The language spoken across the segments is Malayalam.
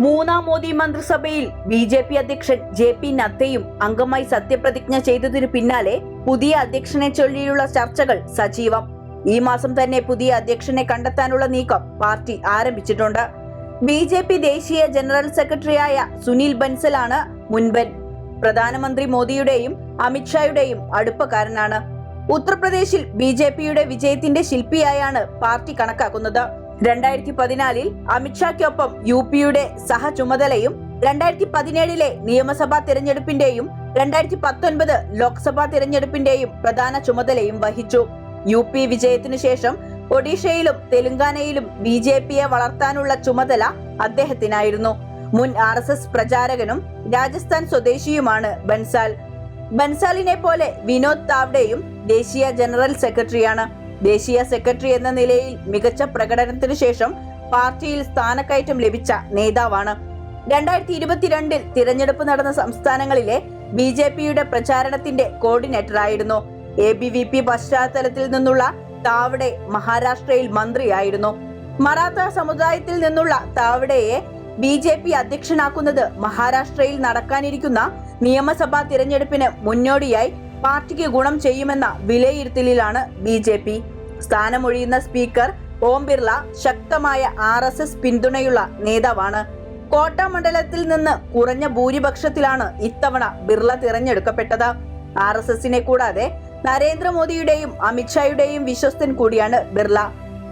മൂന്നാം മോദി മന്ത്രിസഭയിൽ ബി ജെ പി അധ്യക്ഷൻ ജെ പി നദ്ദയും അംഗമായി സത്യപ്രതിജ്ഞ ചെയ്തതിനു പിന്നാലെ പുതിയ അധ്യക്ഷനെ ചൊല്ലിയുള്ള ചർച്ചകൾ സജീവം. ഈ മാസം തന്നെ പുതിയ അധ്യക്ഷനെ കണ്ടെത്താനുള്ള നീക്കം പാർട്ടി ആരംഭിച്ചിട്ടുണ്ട്. ബി ജെ പി ദേശീയ ജനറൽ സെക്രട്ടറിയായ സുനിൽ ബൻസലാണ് മുൻപൻ. പ്രധാനമന്ത്രി മോദിയുടെയും അമിത്ഷായുടെയും അടുപ്പക്കാരനാണ്. ഉത്തർപ്രദേശിൽ ബി ജെ പിയുടെ വിജയത്തിന്റെ ശില്പിയായാണ് പാർട്ടി കണക്കാക്കുന്നത്. രണ്ടായിരത്തി പതിനാലിൽ അമിത്ഷാക്കൊപ്പം യു പിയുടെ സഹചുമതലയും രണ്ടായിരത്തി പതിനേഴിലെ നിയമസഭാ തിരഞ്ഞെടുപ്പിന്റെയും രണ്ടായിരത്തി പത്തൊൻപത് ലോക്സഭാ തിരഞ്ഞെടുപ്പിന്റെയും പ്രധാന ചുമതലയും വഹിച്ചു. യു പി വിജയത്തിനു ശേഷം ഒഡീഷയിലും തെലങ്കാനയിലും ബി ജെ പിയെ വളർത്താനുള്ള ചുമതല അദ്ദേഹത്തിനായിരുന്നു. മുൻ ആർ എസ് എസ് പ്രചാരകനും രാജസ്ഥാൻ സ്വദേശിയുമാണ് ബൻസാൽ. ബൻസാലിനെ പോലെ വിനോദ് താവ്ഡെയും ദേശീയ ജനറൽ സെക്രട്ടറിയാണ്. ദേശീയ സെക്രട്ടറി എന്ന നിലയിൽ മികച്ച പ്രകടനത്തിനു ശേഷം പാർട്ടിയിൽ സ്ഥാനക്കയറ്റം ലഭിച്ച നേതാവാണ്. രണ്ടായിരത്തി ഇരുപത്തിരണ്ടിൽ തിരഞ്ഞെടുപ്പ് നടന്ന സംസ്ഥാനങ്ങളിലെ ബി ജെ പിയുടെ പ്രചാരണത്തിന്റെ കോർഡിനേറ്ററായിരുന്നു. എ ബി വി പി പശ്ചാത്തലത്തിൽ നിന്നുള്ള താവ്ഡെ മഹാരാഷ്ട്രയിൽ മന്ത്രിയായിരുന്നു. മറാത്ത സമുദായത്തിൽ നിന്നുള്ള താവ്ഡെയെ ബി ജെ പി അധ്യക്ഷനാക്കുന്നത് മഹാരാഷ്ട്രയിൽ നടക്കാനിരിക്കുന്ന നിയമസഭാ തിരഞ്ഞെടുപ്പിന് മുന്നോടിയായി പാർട്ടിക്ക് ഗുണം ചെയ്യുമെന്ന വിലയിരുത്തലിലാണ് ബി ജെ പി. സ്ഥാനമൊഴിയുന്ന സ്പീക്കർ ഓം ബിർള ശക്തമായ ആർ എസ് എസ് പിന്തുണയുള്ള നേതാവാണ്. കോട്ട മണ്ഡലത്തിൽ നിന്ന് കുറഞ്ഞ ഭൂരിപക്ഷത്തിലാണ് ഇത്തവണ ബിർള തിരഞ്ഞെടുക്കപ്പെട്ടത്. ആർ എസ് എസിനെ കൂടാതെ നരേന്ദ്രമോദിയുടെയും അമിത്ഷായുടെയും വിശ്വസ്തൻ കൂടിയാണ് ബിർള.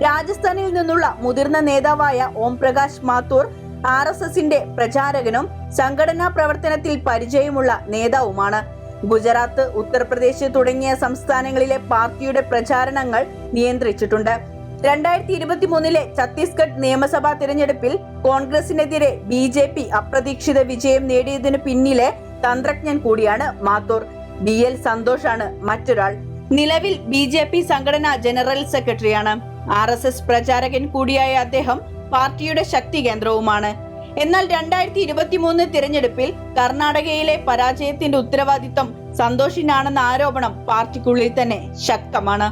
രാജസ്ഥാനിൽ നിന്നുള്ള മുതിർന്ന നേതാവായ ഓം പ്രകാശ് മാത്തൂർ ആർ എസ് എസിന്റെ പ്രചാരകനും സംഘടനാ പ്രവർത്തനത്തിൽ പരിചയമുള്ള നേതാവുമാണ്. ഗുജറാത്ത് ഉത്തർപ്രദേശ് തുടങ്ങിയ സംസ്ഥാനങ്ങളിലെ പാർട്ടിയുടെ പ്രചാരണങ്ങൾ നിയന്ത്രിച്ചിട്ടുണ്ട്. രണ്ടായിരത്തി ഇരുപത്തി മൂന്നിലെ ഛത്തീസ്ഗഡ് നിയമസഭാ തിരഞ്ഞെടുപ്പിൽ കോൺഗ്രസിനെതിരെ ബി ജെ പി അപ്രതീക്ഷിത വിജയം നേടിയതിന് പിന്നിലെ തന്ത്രജ്ഞൻ കൂടിയാണ് മാത്തൂർ. ബി എൽ സന്തോഷാണ് മറ്റൊരാൾ. നിലവിൽ ബി ജെ പി സംഘടനാ ജനറൽ സെക്രട്ടറിയാണ്. ആർ എസ് എസ് പ്രചാരകൻ കൂടിയായ അദ്ദേഹം പാർട്ടിയുടെ ശക്തി കേന്ദ്രവുമാണ്. എന്നാൽ രണ്ടായിരത്തി ഇരുപത്തിമൂന്ന് തിരഞ്ഞെടുപ്പിൽ കർണാടകയിലെ പരാജയത്തിന്റെ ഉത്തരവാദിത്തം സന്തോഷിനാണെന്ന ആരോപണം പാർട്ടിക്കുള്ളിൽ തന്നെ ശക്തമാണ്.